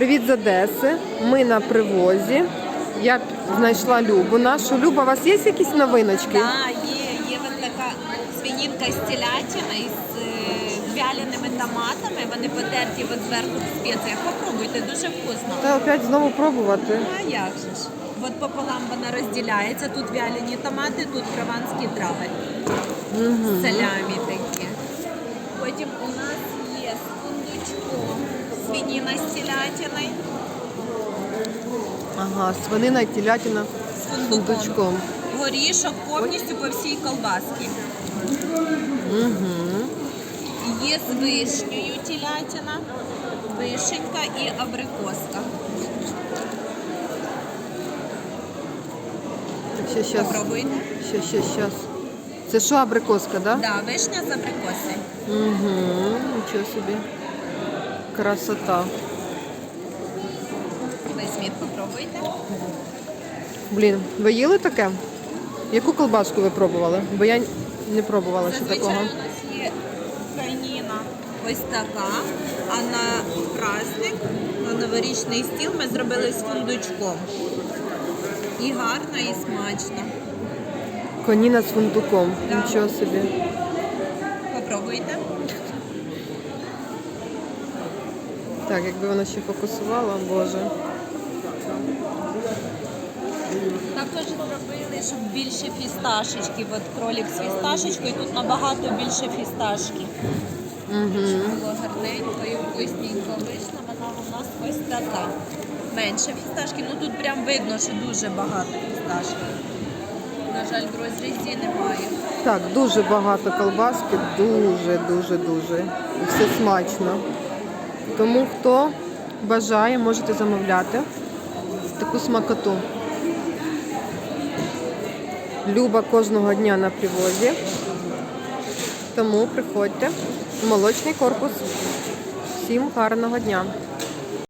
Привіт з Одеси. Ми на привозі. Я знайшла Любу нашу. Люба, у вас є якісь новиночки? Да, є, є от така свинінка з телятиною, з е, вяленими томатами. Вони потерті от зверху в спеціях. Попробуйте, дуже вкусно. Та опять знову пробувати. А як же ж? От пополам вона розділяється. Тут вялені томати, тут прованські трави. З салямі такі. Свиніна з телятиною. Ага, свинина і телятина З фундучком. Горішок повністю по всій колбасці. Є з вишнею телятина, вишенька і абрикоска. Ще, щас, Попробуйте. ще, ще, щас. Це що, абрикоска, да? Да, вишня з абрикоси. Угу, нічого собі. Красота. Візьміть, попробуйте. Блін, ви їли таке? Яку колбаску ви пробували? Бо я не пробувала ще такого. у нас є каніна ось така, а на праздник, на новорічний стіл ми зробили з фундучком. І гарно, і смачно. Коніна з фундуком. Да. Нічого собі. Попробуйте. Так, якби вона ще фокусувала, боже. Також зробили, щоб більше фісташечки. От кролик з фісташечкою, тут набагато більше фісташки. Щоб було гарненько і вкусненько. Вийшла вона у нас ось така. Менше фісташки. Ну тут прям видно, що дуже багато фісташки. На жаль, в розрізі немає. Так, дуже багато колбаски, дуже, дуже, дуже. І все смачно. Тому хто бажає, можете замовляти таку смакоту. Люба кожного дня на привозі. Тому приходьте в молочний корпус. Всім гарного дня!